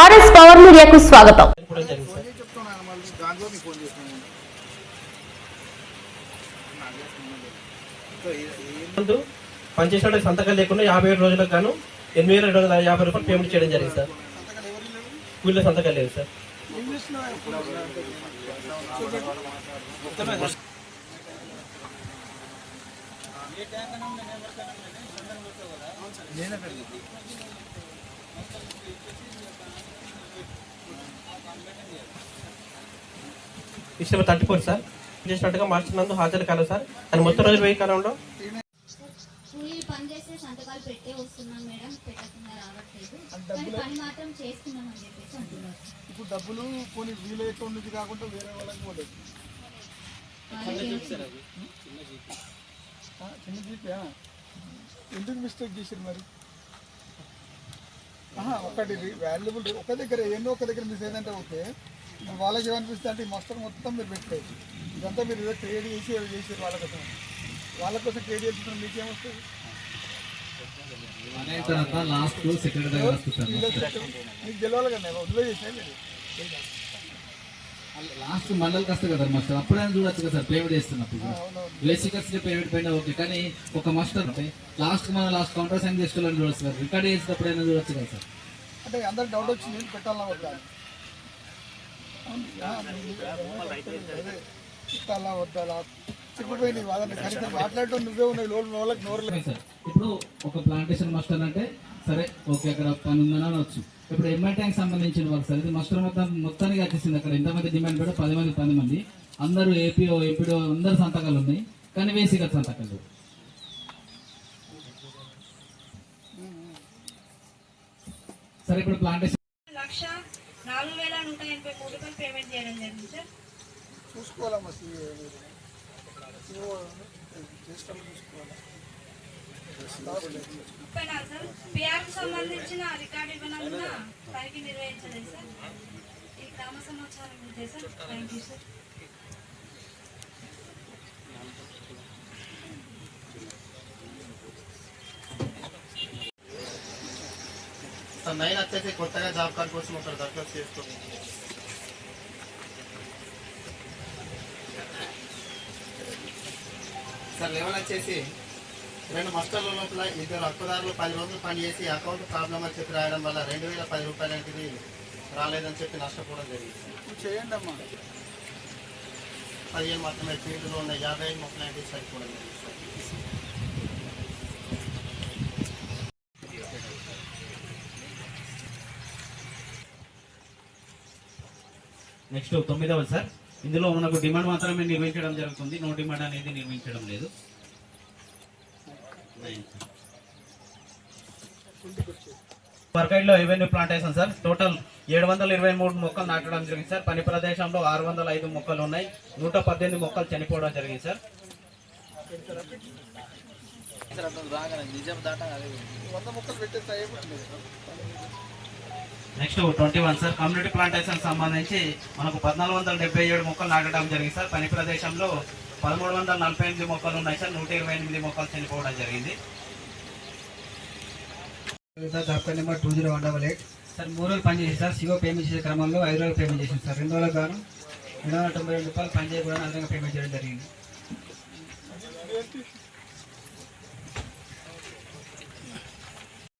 RS power మీడియాకు స్వాగతం. కూడా జరిగింది పనిచేసిన సంతకం లేకుండా యాభై ఏడు రోజులకు గాను ఎనిమిది వేల రెండు వందల యాభై రూపాయలు పేమెంట్ చేయడం జరిగింది సార్. వీళ్ళ సంతకాలు లేదు సార్. ఇంగ్లీష్లో ఎప్పుడు నేనే పెడతాను. ఇష్టం థర్టీ ఫోర్ సార్ చేసినట్టుగా మార్చి నందు హాజరు కాలేదు సార్. అని మొత్తం రోజులు వెయ్యి కాలంలో. ఇప్పుడు డబ్బులు కొన్ని వీలైతే కాకుండా వేరే వాళ్ళకి పోలేదు ఆ, చిన్న జీపే. ఆ. ఎందుకు మిస్టేక్ చేసారు మరి? ఒకటి వాల్యుబుల్ ఒక దగ్గర ఎన్నో ఒక దగ్గర మిస్ అయిందంటే ఓకే. వాళ్ళకి ఏమనిపిస్తే అంటే మొత్తం మొత్తం మీరు పెట్టలేదు ఇదంతా మీరు ఏదో క్రియేట్ చేసి ఏదో చేసారు వాళ్ళ కోసం. వాళ్ళ కోసం క్రియేట్ చేసిన మీకేమొస్తుంది? మీకు గెలవాలి కదా వదిలే చేసినా మీరు. లాస్ట్ మండలికి వస్తుంది కదా మాస్టర్ అప్పుడైనా చూడొచ్చు కదా సార్ పేమెంట్ చేస్తున్నప్పుడు. అవునవును. బేసిక్ వచ్చి పేమెంట్ పైన ఓకే కానీ ఒక మాస్టర్ లాస్ట్ మన లాస్ట్ కౌంటర్ సైన్ చేసుకోవాలని చూడొచ్చు కదా. రికార్డ్ చేసేటప్పుడైనా చూడొచ్చు కదా సార్. అంటే అందరు డౌట్ వచ్చింది నేను పెట్టాలా వద్దా? కనీసం మాట్లాడటం నువ్వే ఉన్నాయి లోన్ వాళ్ళకి సార్. ఇప్పుడు ఒక ప్లాంటేషన్ మాస్టర్ అంటే సరే ఓకే అక్కడ పని ఉందని అనొచ్చు. ఇప్పుడు ఎంఐ ట్యాంక్ సంబంధించిన వాళ్ళు సార్ ఇది మాస్టర్ మొత్తం మొత్తానికి వచ్చేసింది అక్కడ. ఎంతమంది డిమాండ్ పెడితే పది మంది పది మంది అందరూ ఏపీఓ ఎంపీడో అందరు సంతకాలు ఉన్నాయి. కానీ వేసిక సంతకాలు. సరే ఇప్పుడు ప్లాంటేషన్ నాలుగు వేల నూట ఎనభై మూడు రూపాయలు పేమెంట్ చేయడం జరిగింది సార్ చూసుకోవాలమ్మా సార్ పిఆర్ సంబంధించిన రికార్డు ఇవ్వనందున పనికి నిర్వహించలేదు సార్ ఈ గ్రామ సమాచారం sir thank you sir sir nine వచ్చేసి కొత్తగా జాబ్ కార్డ్ కోసం ఒకరు దరఖాస్తు చేసుకోండి సార్ లెవెల్ వచ్చేసి రెండు మస్టర్ల లోపల ఇద్దరు హక్కుదారులు పది రోజులు పనిచేసి అకౌంట్ ప్రాబ్లం అని చెప్పి రాయడం వల్ల రెండు వేల పది రూపాయలు అనేది రాలేదని చెప్పి నష్టపోవడం జరిగింది చేయండి అమ్మా. పదిహేను మాత్రమే ఫీల్డ్లో ఉన్న యాభై అనేది సరిపోవడం జరిగింది సార్. నెక్స్ట్ తొమ్మిదవ సార్. ఇందులో మనకు డిమాండ్ మాత్రమే నిర్వహించడం జరుగుతుంది. నో డిమాండ్ అనేది నిర్వహించడం లేదు. వర్కైడ్లో రెవెన్యూ ప్లాంటేషన్ సార్. టోటల్ ఏడు వందల ఇరవై మూడు మొక్కలు నాటడం జరిగింది సార్. పని ప్రదేశంలో ఆరు వందల ఐదు మొక్కలు ఉన్నాయి. నూట పద్దెనిమిది మొక్కలు చనిపోవడం జరిగింది సార్. వంద మొక్కలు పెట్టేస్తే అయిపోతుంది next twenty one sir. Community plantation సంబంధించి మనకు పద్నాలుగు వందల డెబ్బై ఏడు మొక్కలు నాటడం జరిగింది సార్. పని ప్రదేశంలో పదమూడు వందల నలభై ఎనిమిది మొక్కలు ఉన్నాయి సార్. నూట ఇరవై ఎనిమిది మొక్కలు చనిపోవడం జరిగింది. Number two zero one double eight. Sir మూడు రోజులు పని చేసి సార్. సిఓ పేమెంట్ చేసే క్రమంలో ఐదు రోజులు పేమెంట్ చేసింది సార్. రెండు రోజులకు గాను రెండు వందల తొంభై రెండు రూపాయలు పని చేయకుండా అదనంగా పేమెంట్ చేయడం జరిగింది.